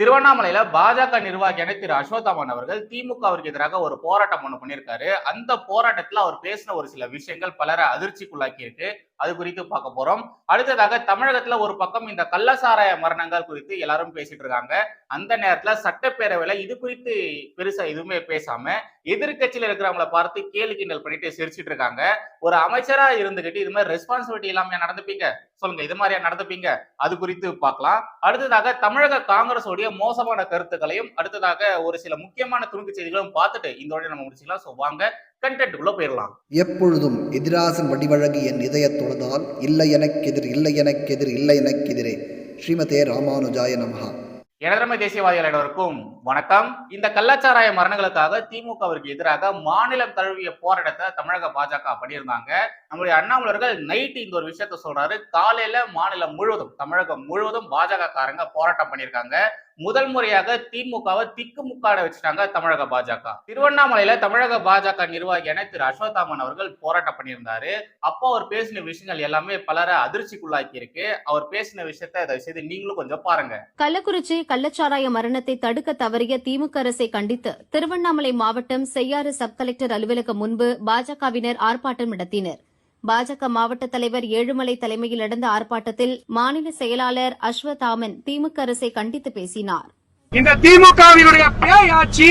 திருவண்ணாமலையில பாஜக நிர்வாகியான திரு அஸ்வத்தாமன் அவர்கள் திமுகவிற்கு எதிராக ஒரு போராட்டம் ஒண்ணு பண்ணியிருக்காரு. அந்த போராட்டத்துல அவர் பேசின ஒரு சில விஷயங்கள் பலரை அதிர்ச்சிக்குள்ளாக்கி இருக்கு அது குறித்து பார்க்க போறோம். அடுத்ததாக தமிழகத்துல ஒரு பக்கம் இந்த கள்ளசாராய மரணங்கள் குறித்து எல்லாரும் பேசிட்டு இருக்காங்க. அந்த நேரத்துல சட்டப்பேரவையில இது குறித்து பெருசா எதுவுமே பேசாம எதிர்கட்சியில இருக்கிறவங்கள பார்த்து கேலி கிண்டல் பண்ணிட்டு சிரிச்சிட்டு இருக்காங்க. ஒரு அமைச்சரா இருந்துகிட்டு இது மாதிரி ரெஸ்பான்சிபிலிட்டி இல்லாம நடந்துப்பீங்க? சொல்லுங்க இது மாதிரியா நடந்துப்பீங்க? அது குறித்து பார்க்கலாம். அடுத்ததாக தமிழக காங்கிரஸ் உடைய மோசமான கருத்துக்களையும் அடுத்ததாக ஒரு சில முக்கியமான துணுக்கு செய்திகளும் பார்த்துட்டு இந்த நம்ம முடிச்சுக்கலாம். ஸோ வாங்க கண்டென்ட்டுக்குள்ள போயிடலாம் எப்பொழுதும் எதிராசன் வடிவழகு என் இதயத் தொழுதால் இல்லை எனக்கெதிர் இல்லை எனக்கெதிர் இல்லை எனக்கெதிரே. ஸ்ரீமதே ராமானுஜாய நமஹா. எனதரமை தேசியவாதிகள் அனைவருக்கும் வணக்கம். இந்த கள்ளச்சாராய மரணங்களுக்காக திமுகவிற்கு எதிராக மாநிலம் தழுவிய போராட்டத்தை தமிழக பாஜக பண்ணியிருந்தாங்க. நம்முடைய அண்ணாமலர்கள் நைட் இந்த ஒரு விஷயத்த சொல்றாரு. காலையில மாநிலம் முழுவதும் தமிழகம் முழுவதும் பாஜக காரங்க போராட்டம் பண்ணியிருக்காங்க. முதல் முறையாக திமுகவை திக்குமுக்காட வச்சுட்டாங்க தமிழக பாஜக. திருவண்ணாமலையில தமிழக பாஜக நிர்வாகியான திரு அஸ்வத்தாமன் அவர்கள் போராட்டம் பண்ணியிருந்தாரு. அப்போ அவர் பேசின விஷயங்கள் எல்லாமே பலரை அதிர்ச்சிக்குள்ளாக்கி இருக்கு அவர் பேசின விஷயத்த தயவு செய்து நீங்களும் கொஞ்சம் பாருங்க. கள்ளக்குறிச்சி கள்ளச்சாராய மரணத்தை தடுக்க தவறிய திமுக அரசை கண்டித்து திருவண்ணாமலை மாவட்டம் செய்யாறு சப் கலெக்டர் அலுவலகம் முன்பு பாஜகவினர் ஆர்ப்பாட்டம் நடத்தினர். பாஜக மாவட்ட தலைவர் ஏழுமலை தலைமையில் நடந்த ஆர்ப்பாட்டத்தில் மாநில செயலாளர் அஸ்வதாமன் திமுக அரசை கண்டித்து பேசினார். இந்த திமுகவினுடைய பேய் ஆட்சி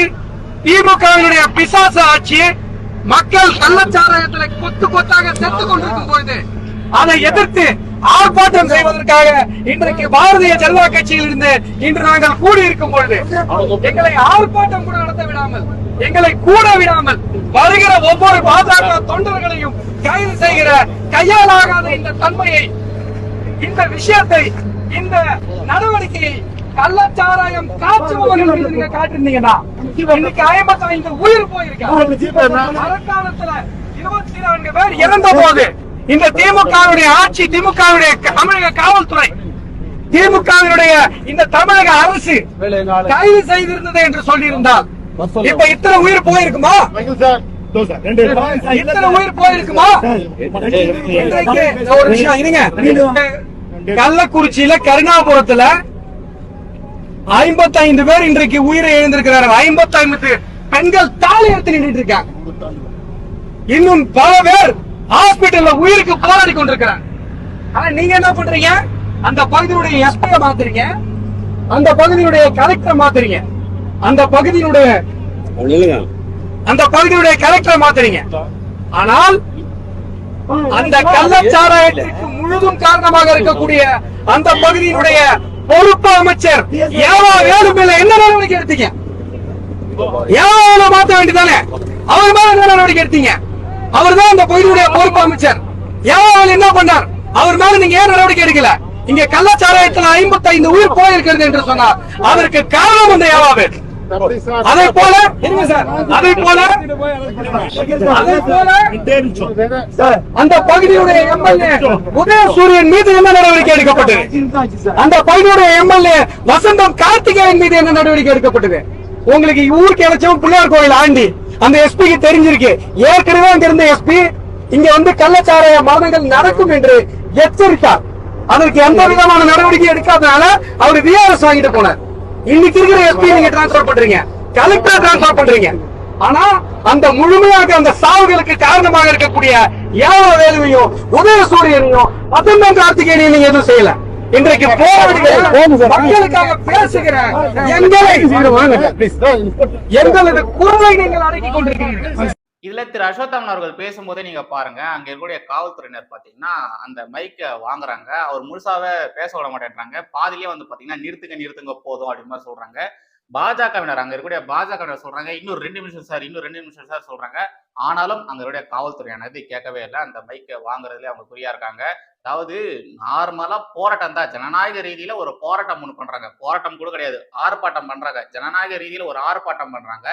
திமுகவினுடைய பிசாச ஆட்சி மக்கள் கள்ளச்சாராயத்தில் கொத்து கொத்தாக செத்து கொண்டிருக்கும் பொழுது அதை எதிர்த்து ஆர்ப்பாட்டம் செய்வதற்காக இன்றைக்கு பாரதிய ஜனதா கட்சியில் இருந்து இன்று நாங்கள் கூடி இருக்கும் பொழுது எங்களை ஆர்ப்பாட்டம் கூட நடத்த விடாமல் எங்களை கூட விடாமல் வருகிற ஒவ்வொரு பாஜக தொண்டர்களையும் கைது செய்கிற கையாலாகாத இந்த தன்மையை இந்த விஷயத்தை இந்த நடவடிக்கையை கள்ளச்சாராயம் காய்ச்சுபவர்கள் நீங்க காட்டிருந்தீங்கன்னா இன்னைக்கு ஐம்பத்தி ஐந்து உயிர் போயிருக்காங்க. மரக்காலத்துல இருபத்தி நான்கு பேர் இறந்த போது இந்த திமுகவுடைய ஆட்சி திமுகவுடைய தமிழக காவல்துறை திமுகவினுடைய இந்த தமிழக அரசு கைது செய்திருந்தது என்று சொல்லியிருந்தால் இப்ப இத்தனை உயிர் போயிருக்குமா? இத்தனை உயிர் போயிருக்குமா? இன்றைக்கு ஒரு நிமிஷம் இருங்க. கள்ளக்குறிச்சியில கருணாபுரத்துல ஐம்பத்தைந்து பேர் இன்றைக்கு உயிரை இழந்திருக்கிறார்கள் ஐம்பத்தைந்து பெண்கள் தாலி எடுத்து நின்றுட்டு இருக்காங்க. இன்னும் பல பேர் ஹாஸ்பிட்டல்ல உயிருக்கு போராடி கொண்டிருக்கிறாங்க. ஆனா நீங்க என்ன பண்றீங்க? அந்த பகுதியுடைய எஸ்பிய மாத்துறீங்க. அந்த பகுதியுடைய கலெக்டர் மாத்துறீங்க. அந்த பகுதியினுடைய அந்த பகுதியுடைய கலெக்டர் மாத்துறீங்க. ஆனால் அந்த கள்ளச்சாராயத்திற்கு முழுதும் காரணமாக இருக்கக்கூடிய அந்த பகுதியினுடைய பொறுப்பு அமைச்சர் ஏவா வேலு மேல என்ன நடவடிக்கை எடுத்தீங்க? ஏவா மாத்த வேண்டியதானே அவர் மேல என்ன நடவடிக்கை எடுத்தீங்க? அவர் தான் அந்த பகுதியுடைய பொறுப்பு அமைச்சர். ஏவா என்ன பண்ணார்? அவர் மேல நீங்க ஏன் நடவடிக்கை எடுக்கல? இங்க கள்ளச்சாராயத்துல ஐம்பத்தி ஐந்து உயிர் போயிருக்கிறது என்று சொன்னார். அதற்கு காரணம் அந்த யாவாவே அதே போல அதே போல போல அந்த பகுதியுடைய எம்எல்ஏ உதயசூரியன் மீது என்ன நடவடிக்கை எடுக்கப்பட்டது? அந்த பகுதியுடைய எம்எல்ஏ வசந்தம் கார்த்திகேயன் மீது என்ன நடவடிக்கை எடுக்கப்பட்டது? உங்களுக்கு ஊருக்கு கிடைச்சவன் பிள்ளையார் கோயில் ஆண்டி. அந்த எஸ்பிக்கு தெரிஞ்சிருக்கு. ஏற்கனவே அங்க இருந்த எஸ்பி இங்க வந்து கள்ளச்சாராய மரணங்கள் நடக்கும் என்று எச்சரித்தார். அதற்கு எந்த விதமான நடவடிக்கை எடுக்காதனால அவர் விஆர்எஸ் வாங்கிட்டு போனார். இன்னைக்கு இருக்கிற எஸ்பி நீங்க டிரான்ஸ்பர் பண்றீங்க. கலெக்டர் டிரான்ஸ்பர் பண்றீங்க. ஆனா அந்த முழுமையாக அந்த சாவுகளுக்கு காரணமாக இருக்கக்கூடிய ஏவ வேலுவையும் உதயசூரியனையும் அதன் கார்த்திகேயனையும் நீங்க எதுவும் செய்யல. இன்றைக்கு மக்களுக்காக பேசுகிற எங்களை. எங்களது குரலை நீங்கள் அடக்கிக் கொண்டிருக்கிறீர்கள். இதுல திரு அஸ்வத்தாமன் அவர்கள் பேசும்போதே நீங்க பாருங்க அங்க இருக்கக்கூடிய காவல்துறையினர் பாத்தீங்கன்னா அந்த மைக்க வாங்குறாங்க. அவர் முழுசாவே பேச விட மாட்டேன்றாங்க. பாதிலேயே வந்து பாத்தீங்கன்னா நிறுத்துங்க நிறுத்துங்க போதும் அப்படின்னு மாதிரி சொல்றாங்க. பாஜகவினர் அங்க இருக்கக்கூடிய பாஜகவினர் சொல்றாங்க. இன்னும் ரெண்டு நிமிஷம் சார் இன்னும் ரெண்டு நிமிஷம் சார் சொல்றாங்க. ஆனாலும் அங்க இருக்கக்கூடிய காவல்துறையானது கேட்கவே இல்லை. அந்த மைக்கை வாங்குறதுல அவங்க குறியா இருக்காங்க. அதாவது நார்மலா போராட்டம் தான். ஜனநாயக ரீதியில ஒரு போராட்டம் ஒண்ணு பண்றாங்க. போராட்டம் கூட கிடையாது. ஆர்ப்பாட்டம் பண்றாங்க. ஜனநாயக ரீதியில ஒரு ஆர்ப்பாட்டம் பண்றாங்க.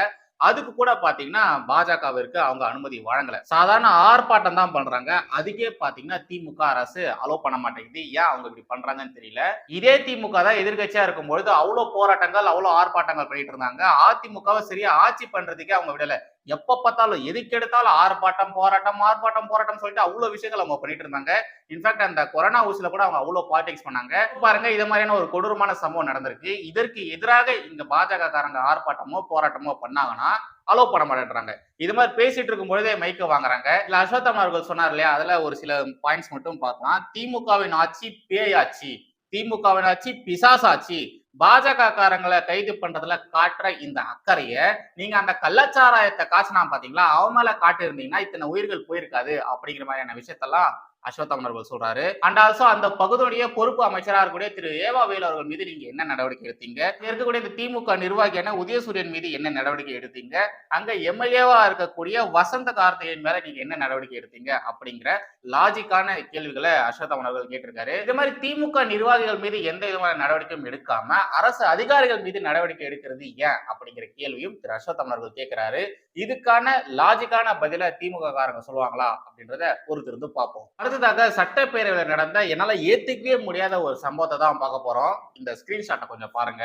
அதுக்கு கூட பாத்தீங்கன்னா பாஜகவிற்கு அவங்க அனுமதி வழங்கல. சாதாரண ஆர்ப்பாட்டம் தான் பண்றாங்க. அதுக்கே பாத்தீங்கன்னா திமுக அரசு அலோவ் பண்ண மாட்டேங்குது. ஏன் அவங்க இப்படி பண்றாங்கன்னு தெரியல. இதே திமுக தான் எதிர்கட்சியா இருக்கும் பொழுது அவ்வளவு போராட்டங்கள் அவ்வளவு ஆர்ப்பாட்டங்கள் பண்ணிட்டு இருந்தாங்க. அதிமுகவை சரியா ஆட்சி பண்றதுக்கே அவங்க விடல. எப்ப பார்த்தாலும் எதுக்கு எடுத்தாலும் ஆர்ப்பாட்டம் போராட்டம் ஆர்ப்பாட்டம் போராட்டம் சொல்லிட்டு அவ்வளவு விஷயங்கள் அவங்க பண்ணிட்டு இருந்தாங்க. இன்ஃபேக்ட் அந்த கொரோனா ஊசில கூட அவங்க அவ்வளவு பாலிடிக்ஸ் பண்ணாங்க. பாருங்க இது மாதிரியான ஒரு கொடூரமான சம்பவம் நடந்திருக்கு. இதற்கு எதிராக இந்த பாஜக காரங்க ஆர்ப்பாட்டமோ போராட்டமோ பண்ணாங்கன்னா அலோவ் பண்ண மாட்டேன்றாங்க. இது மாதிரி பேசிட்டு இருக்கும் பொழுதே மைக்க வாங்குறாங்க. இல்ல அஸ்வத்தம் அவர்கள் சொன்னார் இல்லையா? அதுல ஒரு சில பாயிண்ட்ஸ் மட்டும் பார்க்கலாம். திமுகவின் ஆட்சி பேயாட்சி திமுகவின் ஆட்சி பிசாசாட்சி பாஜக காரங்களை கைது பண்றதுல காட்டுற இந்த அக்கறைய நீங்க அந்த கள்ளச்சாராயத்தை காசுனா பாத்தீங்களா? அவன் மேல காட்டு இருந்தீங்கன்னா இத்தனை உயிர்கள் போயிருக்காது அப்படிங்கிற மாதிரியான விஷயத்தெல்லாம் அஸ்வத்தாமன் அவர்கள் சொல்றாரு. அண்ட் ஆல்சோ அந்த பகுதியுடைய பொறுப்பு அமைச்சராக இருக்கக்கூடிய திரு. ஏவா வேலு அவர்கள் மீது நீங்க என்ன நடவடிக்கை எடுத்தீங்க? இருக்கக்கூடிய இந்த திமுக நிர்வாகியான உதயசூரியன் மீது என்ன நடவடிக்கை எடுத்தீங்க? அங்க எம்எல்ஏவா இருக்கக்கூடிய வசந்த கார்த்தையின் மேல நீங்க என்ன நடவடிக்கை எடுத்தீங்க? அப்படிங்கிற லாஜிக்கான கேள்விகளை அஸ்வத்தாமன் அவர்கள் கேட்டிருக்காரு. இது மாதிரி திமுக நிர்வாகிகள் மீது எந்த விதமான நடவடிக்கையும் எடுக்காம அரசு அதிகாரிகள் மீது நடவடிக்கை எடுக்கிறது ஏன்? அப்படிங்கிற கேள்வியும் திரு. அஸ்வத்தாமன் அவர்கள் கேட்கிறாரு. இதுக்கான லாஜிக்கான பதில திமுக காரங்க சொல்லுவாங்களா அப்படின்றத பொறுத்திருந்து பார்ப்போம். அடுத்ததாக சட்டப்பேரவையில் நடந்த என்னால ஏத்துக்கவே முடியாத ஒரு சம்பவத்தை தான் பார்க்க போறோம். இந்த ஸ்கிரீன்ஷாட்டை கொஞ்சம் பாருங்க.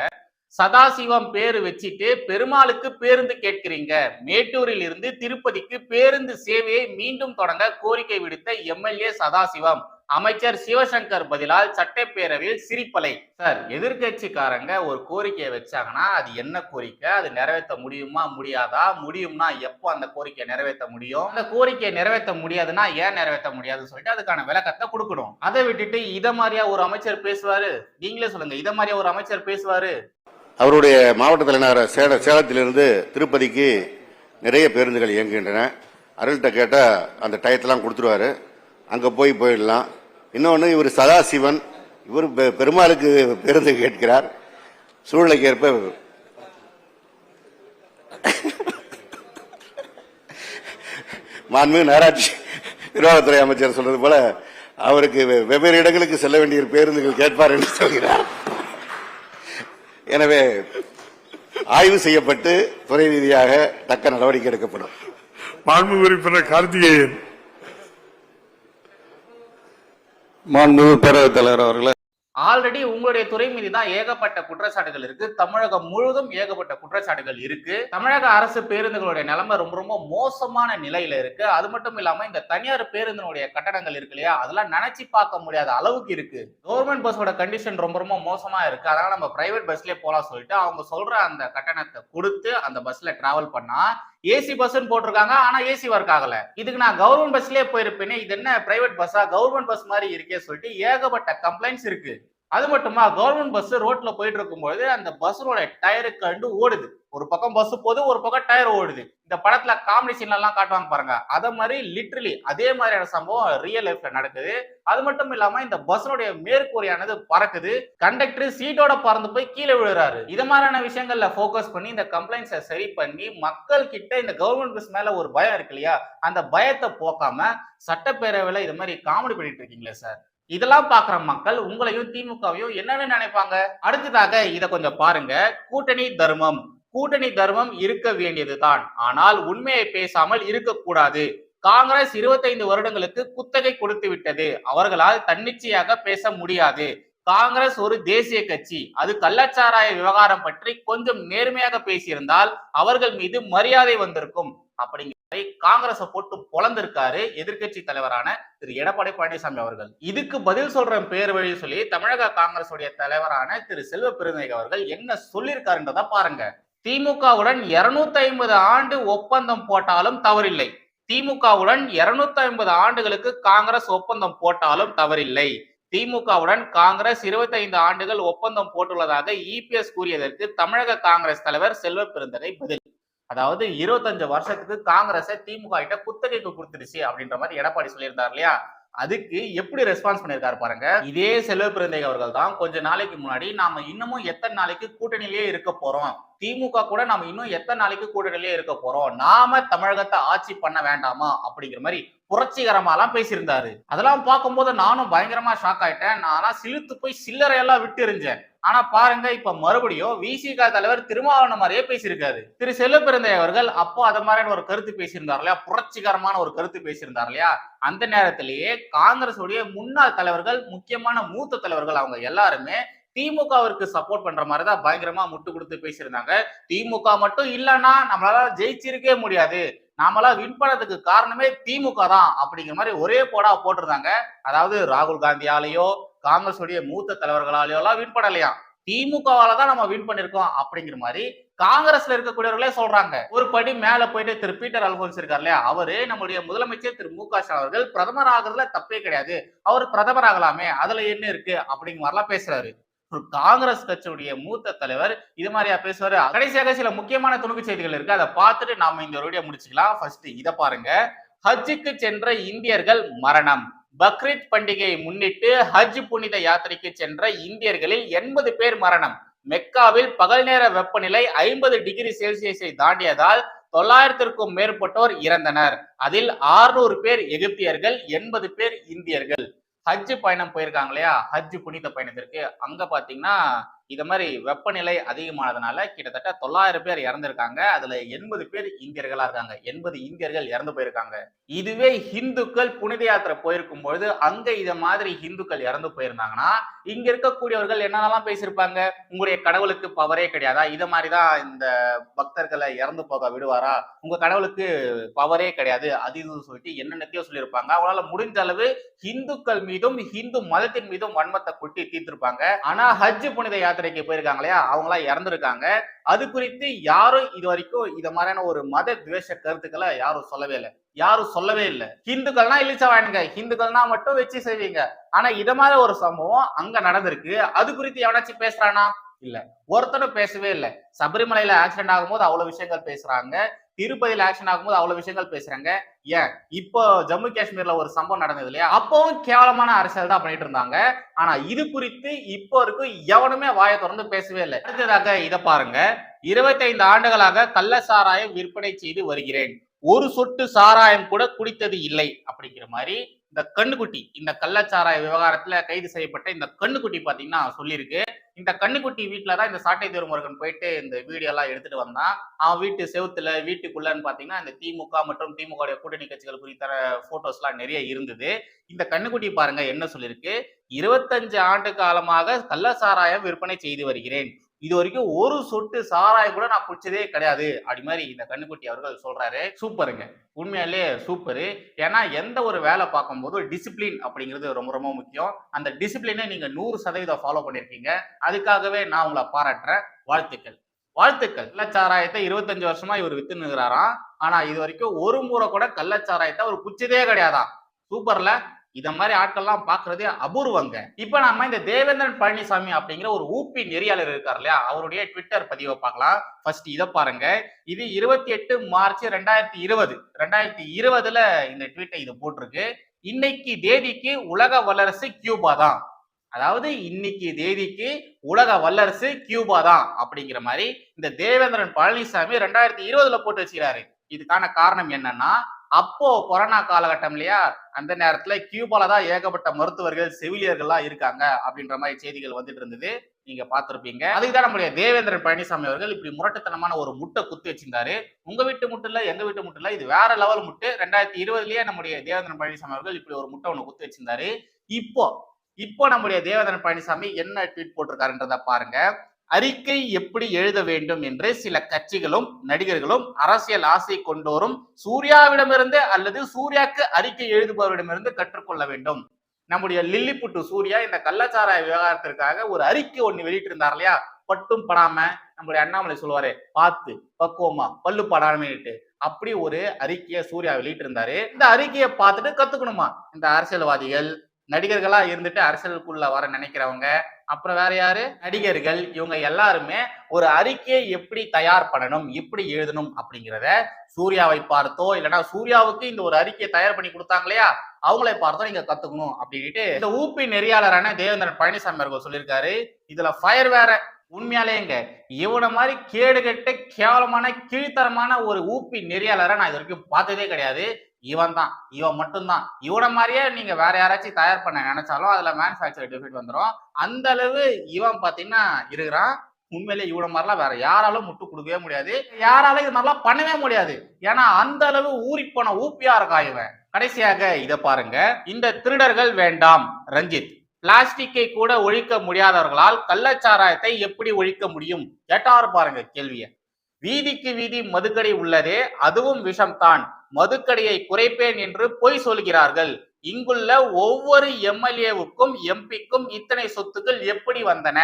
சதாசிவம் பேரு வச்சுட்டு பெருமாளுக்கு பேருந்து கேட்கிறீங்க. மேட்டூரில் இருந்து திருப்பதிக்கு பேருந்து சேவையை மீண்டும் தொடங்க கோரிக்கை விடுத்த எம்எல்ஏ சதாசிவம். அமைச்சர் சிவசங்கர் பதிலால் சட்டப்பேரவையில் சிரிப்பலை. சார் எதிர்கட்சிக்காரங்க ஒரு கோரிக்கையை வச்சாங்கன்னா அது என்ன கோரிக்கை? அது நிறைவேற்ற முடியுமா முடியாதா? முடியும்னா எப்போ அந்த கோரிக்கையை நிறைவேற்ற முடியும்? அந்த கோரிக்கையை நிறைவேற்ற முடியாதுன்னா ஏன் நிறைவேற்ற முடியாதுன்னு சொல்லிட்டு அதுக்கான விளக்கத்தை கொடுக்கணும். அதை விட்டுட்டு இதை மாதிரியா ஒரு அமைச்சர் பேசுவாரு? நீங்களே சொல்லுங்க இதை மாதிரியா ஒரு அமைச்சர் பேசுவாரு? அவருடைய மாவட்ட தலைநகர சேல சேலத்திலிருந்து திருப்பதிக்கு நிறைய பேருந்துகள் இயங்குகின்றன. அருள்கிட்ட கேட்டால் அந்த டயத்தெல்லாம் கொடுத்துருவாரு. அங்கே போய் போயிடலாம். இன்னொன்று இவர் சதாசிவன். இவர் பெ- பெருமாளுக்கு பேருந்து கேட்கிறார். சூழ்நிலைக்கு ஏற்ப மாண்புமிகு நகராட்சி நிர்வாகத்துறை அமைச்சர் சொல்றது போல அவருக்கு வெ- வெவ்வேறு இடங்களுக்கு செல்ல வேண்டிய பேருந்துகள் கேட்பார் என்று சொல்கிறார். எனவே ஆய்வு செய்யப்பட்டு துறை ரீதியாக தக்க நடவடிக்கை எடுக்கப்படும். மாண்பு உறுப்பினர் கார்த்திகேயன். மாண்புமிகு பேரவைத் தலைவர் அவர்களே. ஆல்ரெடி உங்களுடைய துறை மீது தான் ஏகப்பட்ட குற்றச்சாட்டுகள் இருக்கு. தமிழகம் முழுவதும் ஏகப்பட்ட குற்றச்சாட்டுகள் இருக்கு. தமிழக அரசு பேருந்துகளுடைய நிலைமை ரொம்ப ரொம்ப மோசமான நிலையில இருக்கு. அது மட்டும் இல்லாம இந்த தனியார் பேருந்தினுடைய கட்டணங்கள் இருக்கு இல்லையா? அதெல்லாம் நினைச்சு பார்க்க முடியாத அளவுக்கு இருக்கு. கவர்மெண்ட் பஸ்ஸோட கண்டிஷன் ரொம்ப ரொம்ப மோசமா இருக்கு. அதனால நம்ம பிரைவேட் பஸ்லயே போலாம் சொல்லிட்டு அவங்க சொல்ற அந்த கட்டணத்தை கொடுத்து அந்த பஸ்ல டிராவல் பண்ணா ஏசி பஸ்ன்னு போட்டிருக்காங்க. ஆனா ஏசி ஒர்க் ஆகல. இதுக்கு நான் கவர்மெண்ட் பஸ்லயே போயிருப்பேனே. இது என்ன பிரைவேட் பஸ்ஸா கவர்மெண்ட் பஸ் மாதிரி இருக்கே சொல்லிட்டு ஏகப்பட்ட கம்ப்ளைண்ட்ஸ் இருக்கு. அது மட்டுமா? கவர்மெண்ட் பஸ் ரோட்ல போயிட்டு இருக்கும்போது அந்த பஸ்ஸோட டயரு கண்டு ஓடுது. ஒரு பக்கம் பஸ் போகுது ஒரு பக்கம் டயர் ஓடுது. இந்த படத்துல காமெடி எல்லாம் காட்டுவாங்க பாருங்க. அத மாதிரி லிட்ரலி அதே மாதிரியான சம்பவம் ரியல் லைஃப்ல நடக்குது. அது மட்டும் இல்லாம இந்த பஸ்னுடைய மேற்கூரையானது பறக்குது. கண்டக்டர் சீட்டோட பறந்து போய் கீழே விழுறாரு. இது மாதிரியான விஷயங்கள்ல ஃபோக்கஸ் பண்ணி இந்த கம்ப்ளைண்ட்ஸை சரி பண்ணி மக்கள் கிட்ட இந்த கவர்மெண்ட் பஸ் மேல ஒரு பயம் இருக்கு இல்லையா? அந்த பயத்தை போக்காம சட்டப்பேரவையில இது மாதிரி காமெடி பண்ணிட்டு இருக்கீங்களே சார் இதெல்லாம் பாக்குற மக்கள் உங்களையும் திமுகவையும் என்னன்னு நினைப்பாங்க? அடுத்ததாக இதை கொஞ்சம் பாருங்க. கூட்டணி தர்மம். கூட்டணி தர்மம் இருக்க வேண்டியதுதான். ஆனால் உண்மையை பேசாமல் இருக்கக்கூடாது. காங்கிரஸ் 25 வருடங்களுக்கு குத்தகை கொடுத்து விட்டது. அவர்களால் தன்னிச்சையாக பேச முடியாது. காங்கிரஸ் ஒரு தேசிய கட்சி. அது கள்ளச்சாராய விவகாரம் பற்றி கொஞ்சம் நேர்மையாக பேசியிருந்தால் அவர்கள் மீது மரியாதை வந்திருக்கும். அப்படிங்கிறதை காங்கிரஸை போட்டு பொலந்திருக்காரு எதிர்க்கட்சி தலைவரான திரு. எடப்பாடி பழனிசாமி அவர்கள். இதுக்கு பதில் சொல்ற பேர் வழி சொல்லி தமிழக காங்கிரசுடைய தலைவரான திரு. செல்வ பெருந்தகை அவர்கள் என்ன சொல்லியிருக்காருன்றத பாருங்க. திமுகவுடன் 250 ஐம்பது ஆண்டு ஒப்பந்தம் போட்டாலும் தவறில்லை. திமுகவுடன் 250 ஐம்பது ஆண்டுகளுக்கு காங்கிரஸ் ஒப்பந்தம் போட்டாலும் தவறில்லை. திமுகவுடன் காங்கிரஸ் 25 ஆண்டுகள் ஒப்பந்தம் போட்டுள்ளதாக இபிஎஸ் கூறியதற்கு தமிழக காங்கிரஸ் தலைவர் செல்வ பெருந்தகை பதில். அதாவது 25 வருஷத்துக்கு காங்கிரஸை திமுக கிட்ட குத்தகைக்கு கொடுத்துருச்சு அப்படின்ற மாதிரி எடப்பாடி சொல்லியிருந்தார் இல்லையா? அதுக்கு எப்படி ரெஸ்பான்ஸ் பண்ணியிருக்காரு பாருங்க. இதே செல்வ பிறந்தகை அவர்கள் தான் கொஞ்ச நாளைக்கு முன்னாடி நாம இன்னமும் எத்தனை நாளைக்கு கூட்டணியிலேயே இருக்க போறோம்? திமுக கூட நாம இன்னும் எத்தனை நாளைக்கு கூட்டணியிலேயே இருக்க போறோம்? நாம தமிழகத்தை ஆட்சி பண்ண வேண்டாமா? அப்படிங்கிற மாதிரி புரட்சிகரமாலாம் பேசியிருந்தாரு. அதெல்லாம் பார்க்கும்போது நானும் பயங்கரமா ஷாக் ஆயிட்டேன். நான்லாம் சிலுத்து போய் சில்லறையெல்லாம் விட்டு எறிஞ்சேன். ஆனா பாருங்க இப்ப மறுபடியும் விசிக தலைவர் திருமாவளவன் மாதிரியே பேசியிருக்காரு. திரு செல்வப்பிறந்தை அவர்கள் அப்போ அது மாதிரியான ஒரு கருத்து பேசியிருந்தார் இல்லையா? புரட்சிகரமான ஒரு கருத்து பேசியிருந்தார் இல்லையா? அந்த நேரத்திலேயே காங்கிரஸ் உடைய முன்னாள் தலைவர்கள் முக்கியமான மூத்த தலைவர்கள் அவங்க எல்லாருமே திமுகவிற்கு சப்போர்ட் பண்ற மாதிரி தான் பயங்கரமா முட்டு கொடுத்து பேசியிருந்தாங்க. திமுக மட்டும் இல்லைன்னா நம்மளால ஜெயிச்சிருக்கவே முடியாது. நாமெல்லாம் வின் பண்ணதுக்கு காரணமே திமுக தான் அப்படிங்கிற மாதிரி ஒரே போடா போட்டிருந்தாங்க. அதாவது ராகுல் காந்தியாலேயோ காங்கிரஸ் உடைய மூத்த தலைவர்களாலேயோ எல்லாம் வின் பண்ணலையா? திமுகவால தான் நம்ம வின் பண்ணிருக்கோம் அப்படிங்கிற மாதிரி காங்கிரஸ்ல இருக்கக்கூடியவர்களே சொல்றாங்க. ஒரு படி மேல போயிட்டு திரு பீட்டர் அல்போன்ஸ் இருக்கார் இல்லையா? அவரு நம்முடைய முதலமைச்சர் திரு மு க ஸ்டாலின் அவர்கள் பிரதமர் ஆகுறதுல தப்பே கிடையாது. அவர் பிரதமர் ஆகலாமே அதுல என்ன இருக்கு அப்படிங்கிற மாதிரிலாம் பேசுறாரு. ஒரு காங்கிரஸ் கட்சியுடைய மூத்த தலைவர் இது மாதிரியா பேசுவாரு. கடைசியாக சில முக்கியமான துணுக்கு செய்திகள் இருக்கு. அதை பார்த்துட்டு நாம இந்த வீடியோ முடிச்சுக்கலாம். ஃபர்ஸ்ட் இதை பாருங்க. ஹஜ்ஜுக்கு சென்ற இந்தியர்கள் மரணம். பக்ரீத் பண்டிகையை முன்னிட்டு ஹஜ் புனித யாத்திரைக்கு சென்ற இந்தியர்களில் எண்பது பேர் மரணம். மெக்காவில் பகல் நேர வெப்பநிலை ஐம்பது டிகிரி செல்சியஸை தாண்டியதால் தொள்ளாயிரத்திற்கும் மேற்பட்டோர் இறந்தனர். அதில் ஆறுநூறு பேர் எகிப்தியர்கள் எண்பது பேர் இந்தியர்கள். ஹஜ் பயணம் போயிருக்காங்க இல்லையா? ஹஜ் புனித பயணத்திற்கு. அங்க பாத்தீங்கன்னா இது மாதிரி வெப்பநிலை அதிகமானதுனால கிட்டத்தட்ட தொள்ளாயிரம் பேர் இறந்திருக்காங்க. அதுல எண்பது பேர் இந்தியர்களா இருக்காங்க. எண்பது இந்தியர்கள் இறந்து போயிருக்காங்க. இதுவே ஹிந்துக்கள் புனித யாத்திரை போயிருக்கும் பொழுது அங்க இத மாதிரி ஹிந்துக்கள் இறந்து போயிருந்தாங்கன்னா இங்க இருக்கக்கூடியவர்கள் என்னென்னலாம் பேசியிருப்பாங்க? உங்களுடைய கடவுளுக்கு பவரே கிடையாதா? இத மாதிரிதான் இந்த பக்தர்களை இறந்து போக விடுவாரா? உங்க கடவுளுக்கு பவரே கிடையாது. அது இதுன்னு சொல்லிட்டு என்னென்னத்தையோ சொல்லியிருப்பாங்க. அவங்களால முடிஞ்ச அளவு ஹிந்துக்கள் மீதும் ஹிந்து மதத்தின் மீதும் வன்மத்தை கொட்டி தீர்த்திருப்பாங்க. ஆனா ஹஜ் புனித யாத்திரை யாத்திரைக்கு போயிருக்காங்க இல்லையா? அவங்களாம் இறந்துருக்காங்க. அது குறித்து யாரும் இது வரைக்கும் இது மாதிரியான ஒரு மத துவேஷ கருத்துக்களை யாரும் சொல்லவே இல்லை. யாரும் சொல்லவே இல்லை. ஹிந்துக்கள்னா இழிச்சா வாங்க ஹிந்துக்கள்னா மட்டும் வச்சு செய்வீங்க. ஆனா இத மாதிரி ஒரு சம்பவம் அங்க நடந்திருக்கு. அது குறித்து எவனாச்சும் பேசுறானா? இல்ல. ஒருத்தரும் பேசவே இல்லை. சபரிமலையில ஆக்சிடென்ட் ஆகும்போது அவ்வளவு விஷயங்கள் பேசுறாங்க. திருப்பதியில் ஆக்ஷன் ஆகும்போது அவ்வளவு விஷயங்கள் பேசுறாங்க. ஏன்? இப்போ ஜம்மு காஷ்மீர்ல ஒரு சம்பவம் நடந்தது இல்லையா? அப்பவும் கேவலமான அரசியல் தான் பண்ணிட்டு இருந்தாங்க. ஆனா இது குறித்து இப்போ வரைக்கும் எவனுமே வாயை திறந்து பேசவே இல்லை. அடுத்ததாக இதை பாருங்க. இருபத்தைந்து ஆண்டுகளாக கள்ள சாராயம் விற்பனை செய்து வருகிறேன். ஒரு சொட்டு சாராயம் கூட குடித்தது இல்லை. அப்படிங்கிற மாதிரி இந்த கண்ணுக்குட்டி இந்த கள்ளச்சாராய விவகாரத்துல கைது செய்யப்பட்ட இந்த கண்ணுக்குட்டி பாத்தீங்கன்னா சொல்லியிருக்கு. இந்த கண்ணுக்குட்டி வீட்டில் தான் இந்த சாட்டை திருமுருகன் போயிட்டு இந்த வீடியோலாம் எடுத்துட்டு வந்தான். அவன் வீட்டு செவுத்துல வீட்டுக்குள்ளன்னு பார்த்தீங்கன்னா இந்த திமுக மற்றும் திமுக கூட்டணி கட்சிகள் குறித்த ஃபோட்டோஸ்லாம் நிறைய இருந்தது. இந்த கண்ணுக்குட்டி பாருங்க என்ன சொல்லியிருக்கு இருபத்தஞ்சு ஆண்டு காலமாக கள்ள சாராயம் விற்பனை செய்து வருகிறேன். இது வரைக்கும் ஒரு சொட்டு சாராயம் கூட நான் குடிச்சதே கிடையாது அப்படி மாதிரி இந்த கண்ணுக்குட்டி அவர்கள் சொல்றாரு. சூப்பருங்க. உண்மையாலே சூப்பரு. ஏன்னா எந்த ஒரு வேலை பார்க்கும்போது டிசிப்ளின் அப்படிங்கிறது ரொம்ப ரொம்ப முக்கியம். அந்த டிசிப்ளினை நீங்க நூறு சதவீதம் ஃபாலோ பண்ணிருக்கீங்க. அதுக்காகவே நான் உங்களை பாராட்டுறேன். வாழ்த்துக்கள். வாழ்த்துக்கள். கள்ளச்சாராயத்தை இருபத்தஞ்சு வருஷமா இவர் வித்துனுங்கிறாராம் ஆனா இது வரைக்கும் ஒரு முறை கூட கள்ளச்சாராயத்தை அவர் குச்சதே கிடையாதான் சூப்பர்ல? இத மாதிரி ஆட்கள்லாம் பாக்குறதே அபூர்வங்க. இப்ப நம்ம இந்த தேவேந்திரன் பழனிசாமி அப்படிங்கிற ஒரு ஊப்பி நெறியாளர் இருக்கார் இல்லையா? அவருடைய ட்விட்டர் பதிவை பார்க்கலாம். ஃபர்ஸ்ட் இதை பாருங்க. இது இருபத்தி எட்டு மார்ச் ரெண்டாயிரத்தி இருபது. ரெண்டாயிரத்தி இருபதுல இந்த ட்வீட்டை இது போட்டிருக்கு. இன்னைக்கு தேதிக்கு உலக வல்லரசு கியூபா தான். அதாவது இன்னைக்கு தேதிக்கு உலக வல்லரசு கியூபா தான் அப்படிங்கிற மாதிரி இந்த தேவேந்திரன் பழனிசாமி ரெண்டாயிரத்தி இருபதுல போட்டு வச்சுக்கிறாரு. இதுக்கான காரணம் என்னன்னா அப்போ கொரோனா காலகட்டம் இல்லையா? அந்த நேரத்துல கியூபால தான் ஏகப்பட்ட மருத்துவர்கள் செவிலியர்கள்லாம் இருக்காங்க அப்படின்ற மாதிரி செய்திகள் வந்துட்டு இருந்தது. நீங்க பார்த்திருப்பீங்க. அதுக்கு தான் நம்முடைய தேவேந்திரன் பழனிசாமி அவர்கள் இப்படி முரட்டுத்தனமான ஒரு முட்டை குத்தி வச்சிருந்தாரு. உங்க வீட்டு முட்டு இல்ல எங்க வீட்டு முட்டு இல்ல இது வேற லெவல் முட்டு. ரெண்டாயிரத்தி இருபதுலயே நம்முடைய தேவேந்திரன் பழனிசாமி அவர்கள் இப்படி ஒரு முட்டை ஒண்ணு குத்தி வச்சிருந்தாரு. இப்போ இப்போ நம்முடைய தேவேந்திரன் பழனிசாமி என்ன ட்வீட் போட்டிருக்காருன்றத பாருங்க. அறிக்கை எப்படி எழுத வேண்டும் என்று சில கட்சிகளும் நடிகர்களும் அரசியல் ஆசை கொண்டோரும் சூர்யாவிடமிருந்து அல்லது சூர்யாக்கு அறிக்கை எழுதுபவரிடமிருந்து கற்றுக்கொள்ள வேண்டும். நம்முடைய லில்லிபுட்டு சூர்யா இந்த கள்ளச்சாராய விவகாரத்திற்காக ஒரு அறிக்கை ஒண்ணு வெளியிட்டு இருந்தார் இல்லையா? பட்டும் படாம நம்முடைய அண்ணாமலை சொல்லுவாரு பார்த்து பக்குவமா பல்லு படாமட்டு அப்படி ஒரு அறிக்கையை சூர்யா வெளியிட்டு இருந்தாரு இந்த அறிக்கையை பார்த்துட்டு கத்துக்கணுமா? இந்த அரசியல்வாதிகள் நடிகர்களா இருந்துட்டு அரசியலுக்குள்ள வர நினைக்கிறவங்க அப்புறம் வேற யாரு? நடிகர்கள். இவங்க எல்லாருமே ஒரு அறிக்கையை எப்படி தயார் பண்ணணும் எப்படி எழுதணும் அப்படிங்கிறத சூர்யாவை பார்த்தோ இல்லைன்னா சூர்யாவுக்கு இந்த ஒரு அறிக்கையை தயார் பண்ணி கொடுத்தாங்க இல்லையா? அவங்களை பார்த்தோ நீங்க கத்துக்கணும் அப்படின்ட்டு இந்த ஊப்பி நெறியாளரான தேவேந்திரன் பழனிசாமி அவர்கள் சொல்லியிருக்காரு. இதுல ஃபயர் வேற. உண்மையாலேங்க இவனை மாதிரி கேடுகெட்ட கேவலமான கீழ்த்தரமான ஒரு ஊப்பி நெறியாளரை நான் இது வரைக்கும் பார்த்ததே கிடையாது. இவன் தான் இவன் மட்டும்தான். இவனை மாதிரியே நீங்க வேற யாராச்சும் தயார் பண்ண நினைச்சாலும் அதுல மேனுஃபேக்சர் டிஃபிட் வந்துடும் அந்த அளவு இவன் பாத்தீங்கன்னா இருக்கிறான். உண்மையிலே இவன மாதிரிலாம் வேற யாராலும் முட்டு கொடுக்கவே முடியாது. யாராலும் இது மாதிரிலாம் பண்ணவே முடியாது. ஏன்னா அந்த அளவு ஊறி போன ஊப்பியா இருக்கா இவன்? கடைசியாக இதை பாருங்க. இந்த திருடர்கள் வேண்டாம் ரஞ்சித். பிளாஸ்டிக்கை கூட ஒழிக்க முடியாதவர்களால் கள்ளச்சாராயத்தை எப்படி ஒழிக்க முடியும்? கேட்டார் பாருங்க கேள்வியை. வீதிக்கு வீதி மதுக்கடை உள்ளதே அதுவும் விஷம்தான். மதுக்கடையை குறைப்பேன் என்று பொய் சொல்கிறார்கள். இங்குள்ள ஒவ்வொரு எம்எல்ஏவுக்கும் எம்பிக்கும் இத்தனை சொத்துக்கள் எப்படி வந்தன?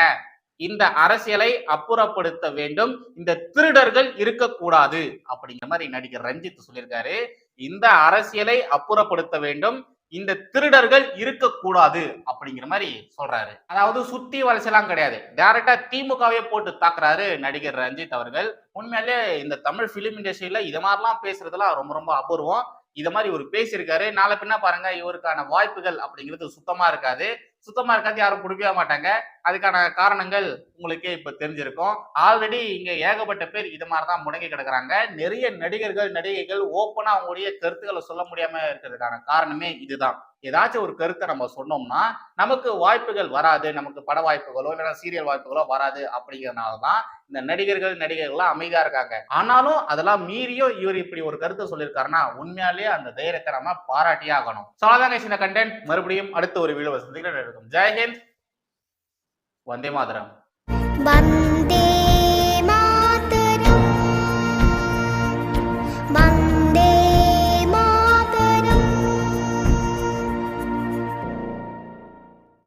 இந்த அரசியலை அப்புறப்படுத்த வேண்டும். இந்த திருடர்கள் இருக்கக்கூடாது. அப்படிங்கிற மாதிரி நடிகர் ரஞ்சித் சொல்லியிருக்காரு. இந்த அரசியலை அப்புறப்படுத்த வேண்டும். இந்த திருடர்கள் இருக்கக்கூடாது அப்படிங்கிற மாதிரி சொல்றாரு. அதாவது சுத்தி வலசெல்லாம் கிடையாது. டைரக்டா திமுகவே போட்டு தாக்குறாரு நடிகர் ரஞ்சித் அவர்கள். உண்மையிலே இந்த தமிழ் பிலிம் இண்டஸ்ட்ரியில இது மாதிரிலாம் பேசுறதுலாம் ரொம்ப ரொம்ப அபூர்வம். இத மாதிரி இவர் பேசியிருக்காரு. நாளை பின்ன பாருங்க இவருக்கான வாய்ப்புகள் அப்படிங்கிறது சுத்தமா இருக்காது. சுத்தமா இருக்காது யாரும் கொடுக்கவே மாட்டாங்க. அதுக்கான காரணங்கள் உங்களுக்கே இப்ப தெரிஞ்சிருக்கும். ஆல்ரெடி இங்க ஏகப்பட்ட பேர் இது மாதிரி தான் முடங்கி கிடக்குறாங்க. நிறைய நடிகர்கள் நடிகைகள் ஓப்பனா அவங்களுடைய கருத்துக்களை சொல்ல முடியாம இருக்கிறதுக்கான காரணமே இதுதான். ஏதாச்சும் ஒரு கருத்தை நம்ம சொன்னோம்னா நமக்கு வாய்ப்புகள் வராது. நமக்கு பட வாய்ப்புகளோ இல்லைன்னா சீரியல் வாய்ப்புகளோ வராது அப்படிங்கறதுனால தான் இந்த நடிகர்கள் நடிகர்கள்லாம் அமைதியா இருக்காங்க. ஆனாலும் அதெல்லாம் மீறியும் இவர் இப்படி ஒரு கருத்தை சொல்லியிருக்காருன்னா உண்மையாலேயே அந்த தைரியத்தை நம்ம பாராட்டியே ஆகணும். ஸோ சின்ன கண்டென்ட் மறுபடியும் அடுத்த ஒரு வீடியோ சந்திக்கிறேன். ஜெய்ஹிந்த் வந்தே மாதரம் வந்த